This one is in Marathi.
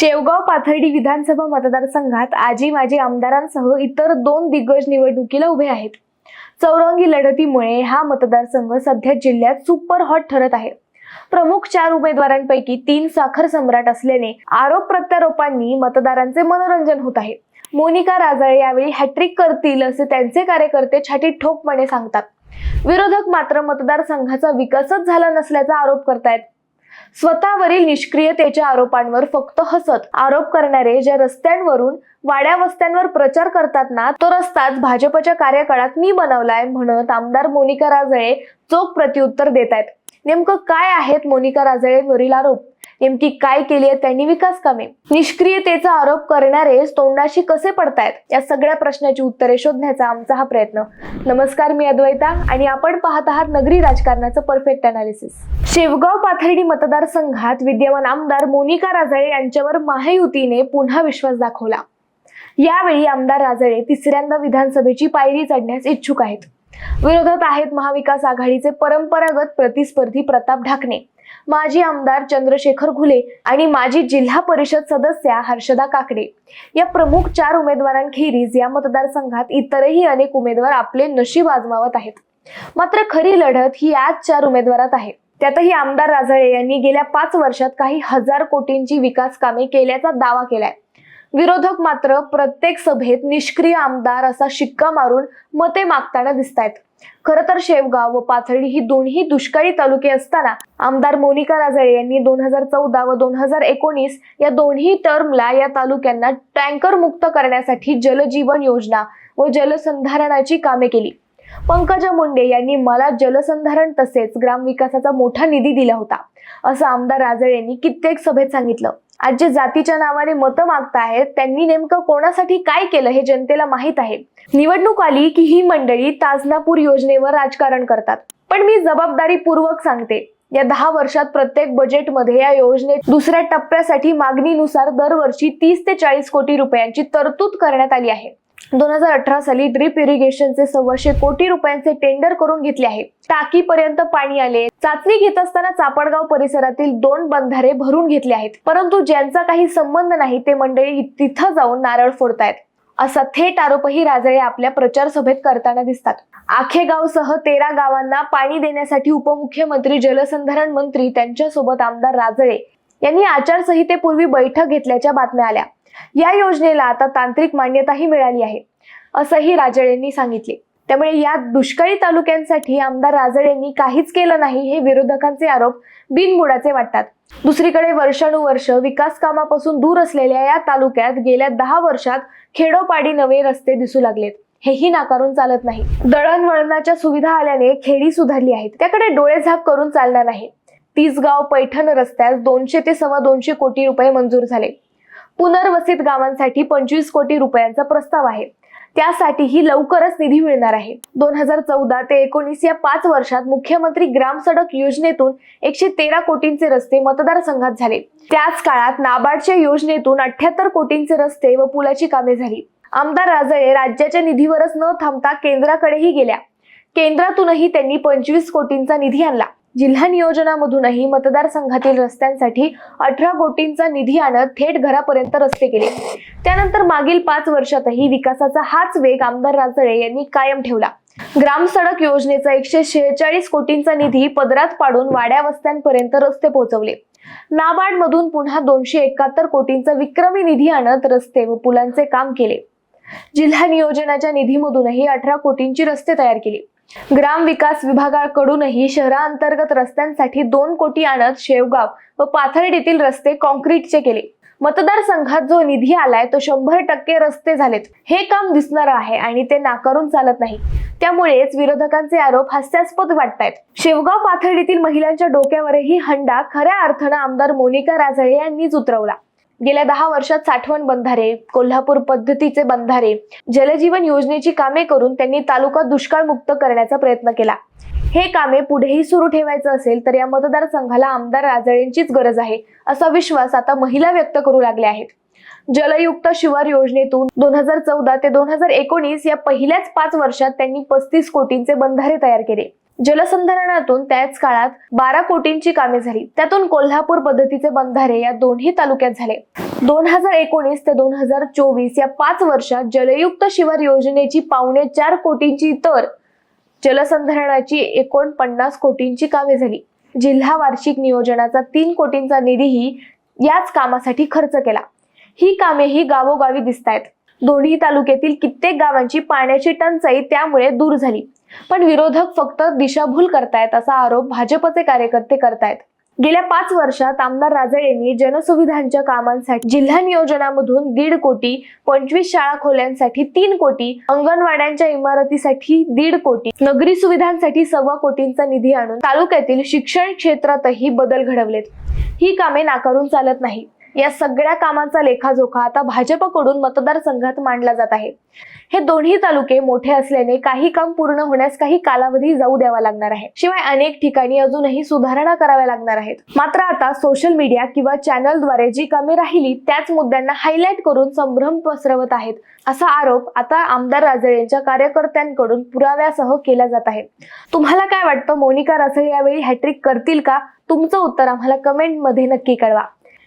शेवगाव पाथर्डी विधानसभा मतदारसंघात आजी माजी आमदारांसह इतर दोन दिग्गज निवडणुकीला उभे आहेत. चौरंगी लढतीमुळे हा मतदारसंघ सध्या जिल्ह्यात सुपर हॉट ठरत आहे. प्रमुख चार उमेदवारांपैकी तीन साखर सम्राट असल्याने आरोप प्रत्यारोपांनी मतदारांचे मनोरंजन होत आहे. मोनिका राजाळे यावेळी हॅट्रिक करतील असे त्यांचे कार्यकर्ते छाटी ठोकपणे सांगतात. विरोधक मात्र मतदारसंघाचा विकासच झाला नसल्याचा आरोप करतायत. स्वतःवरील निष्क्रियतेच्या आरोपांवर फक्त हसत आरोप करणारे ज्या रस्त्यांवरून वाड्या वस्त्यांवर प्रचार करतात ना तो रस्ताच भाजपच्या कार्यकाळात मी बनवलाय म्हणत आमदार मोनिका राजळे चोख प्रत्युत्तर देत आहेत नेमकं काय आहेत मोनिका राजळेवरील आरोप? नेमकी काय केली आहे त्यांनी विकास कामे. निष्क्रियतेचा आरोप करणारे तोंडाशी कसे पडतायत? या सगळ्या प्रश्नाची उत्तरे शोधण्याचा आमचा हा प्रयत्न. नमस्कार मी अद्वैता आणि आपण पाहत आहात नगरी राजकारणाचं परफेक्ट अनालिसिस शेवगाव पाथर्डी मतदारसंघात विद्यमान आमदार मोनिका राजळे यांच्यावर महायुतीने पुन्हा विश्वास दाखवला. यावेळी आमदार राजळे तिसऱ्यांदा विधानसभेची पायरी चढण्यास इच्छुक आहेत. विरोधात आहेत महाविकास आघाडीचे परंपरागत प्रतिस्पर्धी प्रताप ढाकणे. माजी आमदार चंद्रशेखर घुले आणि माजी जिल्हा परिषद सदस्या हर्षदा काकडे. या प्रमुख चार उमेदवारांखेरीज या मतदारसंघात इतरही अनेक उमेदवार आपले नशीब आजमावत आहेत. मात्र खरी लढत ही आज चार उमेदवारात आहे. त्यातही आमदार राजळे यांनी गेल्या पाच वर्षात काही हजार कोटींची विकास कामे केल्याचा दावा केलाय. विरोधक मात्र प्रत्येक सभेत निष्क्रिय आमदार असा शिक्का मारून मते मागताना दिसतायत. खरं तर शेवगाव व पाथर्डी ही दोन्ही दुष्काळी तालुके असताना आमदार मोनिका राजळे यांनी दोन हजार चौदा व दोन हजार एकोणीस या दोन्ही टर्मला या तालुक्यांना टँकर मुक्त करण्यासाठी जलजीवन योजना व जलसंधारणाची कामे केली. पंकजा मुंडे यांनी मला जलसंधारण तसेच ग्रामविकासाचा मोठा निधी दिला होता असं आमदार राजळे यांनी कित्येक सभेत सांगितलं. आज जे जातीच्या नावाने मतं मागतायत त्यांनी नेमकं कोणासाठी काय केलं हे जनतेला माहीत आहे. निवडणूक आली की ही मंडळी ताजनापूर योजनेवर राजकारण करतात. पण मी जबाबदारीपूर्वक सांगते या दहा वर्षात प्रत्येक बजेटमध्ये या योजनेत दुसऱ्या टप्प्यासाठी मागणीनुसार दरवर्षी तीस ते चाळीस कोटी रुपयांची तरतूद करण्यात आली आहे. दोन हजार अठरा साली ड्रीप इरिगेशनचे सव्वाशे कोटी रुपयांचे टेंडर करून घेतले आहे. टाकीपर्यंत पाणी आले. चाचणी घेत असताना चापडगाव परिसरातील दोन बंधारे भरून घेतले आहेत. परंतु ज्यांचा काही संबंध नाही ते मंडळी तिथं जाऊन नारळ फोडतायत. असा थेट आरोपही राजळे आपल्या प्रचार सभेत करताना दिसतात. आखेगावसह तेरा गावांना पाणी देण्यासाठी उपमुख्यमंत्री जलसंधारण मंत्री त्यांच्यासोबत आमदार राजळे यांनी आचारसंहितेपूर्वी बैठक घेतल्याच्या बातम्या आल्या. या योजनेला आता तांत्रिक मान्यताही मिळाली आहे असंही राजळेंनी सांगितले. त्यामुळे या दुष्काळी तालुक्यांसाठी आमदार राजळेंनी काहीच केलं नाही हे विरोधकांचे आरोप बिनबुडाचे वाटतात. दुसरीकडे वर्षानुवर्ष विकास कामापासून दूर असलेल्या या तालुक्यात गेल्या दहा वर्षात खेडोपाडी नवे रस्ते दिसू लागलेत. हेही नाकारून चालत नाही. दळणवळणाच्या सुविधा आल्याने खेडी सुधारली आहेत. त्याकडे डोळेझाक करून चालणार नाही तिसगाव पैठण रस्त्यास दोनशे ते सव्वा दोनशे कोटी रुपये मंजूर झाले. पुनर्वसित गावांसाठी पंचवीस कोटी रुपयांचा प्रस्ताव आहे. त्यासाठीही लवकरच निधी मिळणार आहे. दोन हजार चौदा ते एकोणीस या पाच वर्षात मुख्यमंत्री ग्राम सडक योजनेतून एकशे तेरा कोटींचे रस्ते मतदारसंघात झाले. त्याच काळात नाबार्डच्या योजनेतून अठ्याहत्तर कोटींचे रस्ते व पुलाची कामे झाली. आमदार राजळे राज्याच्या निधीवरच न थांबता केंद्राकडेही गेल्या. केंद्रातूनही त्यांनी पंचवीस कोटींचा निधी आणला. जिल्हा नियोजनामधूनही मतदारसंघातील रस्त्यांसाठी अठरा कोटींचा निधी आणत थेट घरापर्यंत रस्ते केले. त्यानंतर मागील पाच वर्षातही विकासाचा हाच वेग आमदार राजळे यांनी कायम ठेवला. ग्राम सडक योजनेचा एकशे शेहेचाळीस कोटींचा निधी पदरात पाडून वाड्या वस्त्यांपर्यंत रस्ते पोहोचवले. नाबार्ड मधून पुन्हा दोनशे एकाहत्तर कोटींचा विक्रमी निधी आणत रस्ते व पुलांचे काम केले. जिल्हा नियोजनाच्या निधीमधूनही अठरा कोटींची रस्ते तयार केली. ग्राम विकास विभागाकडूनही शहरांतर्गत रस्त्यांसाठी दोन कोटी आणत शेवगाव व पाथर्डीतील रस्ते कॉन्क्रीटचे केले. मतदारसंघात जो निधी आलाय तो शंभर टक्के रस्ते झालेत. हे काम दिसणार आहे आणि ते नाकारून चालत नाही. त्यामुळेच विरोधकांचे आरोप हास्यास्पद वाटतायत. शेवगाव पाथर्डीतील महिलांच्या डोक्यावरही हंडा खऱ्या अर्थानं आमदार मोनिका राजळे यांनीच उतरवला. गेल्या दहा वर्षात साठवण बंधारे कोल्हापूर पद्धतीचे बंधारे जलजीवन योजनेची कामे करून त्यांनी तालुका दुष्काळ मुक्त करण्याचा प्रयत्न केला. हे कामे पुढेही सुरू ठेवायचं असेल तर या मतदारसंघाला आमदार राजळेंचीच गरज आहे असा विश्वास आता महिला व्यक्त करू लागल्या आहेत. जलयुक्त शिवार योजनेतून दोन हजार चौदा ते दोन हजार एकोणीस या पहिल्याच पाच वर्षात त्यांनी पस्तीस कोटींचे बंधारे तयार केले. जलसंधारणातून त्याच काळात बारा कोटींची कामे झाली. त्यातून कोल्हापूर पद्धतीचे बंधारे या दोन्ही तालुक्यात झाले. दोन हजार एकोणीस ते दोन हजार चोवीस या पाच वर्षात जलयुक्त शिवार योजनेची पावणे चार कोटींची तर जलसंधारणाची एकोणपन्नास कोटींची कामे झाली. जिल्हा वार्षिक नियोजनाचा तीन कोटींचा निधीही याच कामासाठी खर्च केला. ही कामे ही गावोगावी दिसत आहेत दोन्ही तालुक्यातील कित्येक गावांची पाण्याची टंचाई त्यामुळे दूर झाली. पण विरोधक फक्त दिशाभूल करतायत असा आरोप भाजपचे कार्यकर्ते करतायत. गेल्या पाच वर्षात आमदार राजे यांनी जनसुविधांच्या कामांसाठी जिल्हा नियोजनामधून दीड कोटी पंचवीस शाळा खोल्यांसाठी तीन कोटी अंगणवाड्यांच्या इमारतीसाठी दीड कोटी नगरी सुविधांसाठी सव्वा कोटींचा निधी आणून तालुक्यातील शिक्षण क्षेत्रातही बदल घडवलेत. ही कामे नाकारून चालत नाही या सगळ्या कामांचा लेखाजोखा आता भाजपकडून मतदारसंघात मांडला जात आहे. हे दोन्ही तालुके मोठे असल्याने काही काम पूर्ण होण्यास काही कालावधी जाऊ द्यावा लागणार आहे. शिवाय अनेक ठिकाणी अजूनही सुधारणा कराव्या लागणार आहेत. मात्र आता सोशल मीडिया किंवा चॅनलद्वारे जी कामे राहिली त्याच मुद्द्यांना हायलाईट करून संभ्रम पसरवत आहेत असा आरोप आता आमदार राजळे यांच्या कार्यकर्त्यांकडून पुराव्यासह केला जात आहे. तुम्हाला काय वाटतं? मोनिका राजळे यावेळी हॅट्रिक करतील का? तुमचं उत्तर आम्हाला कमेंटमध्ये नक्की कळवा.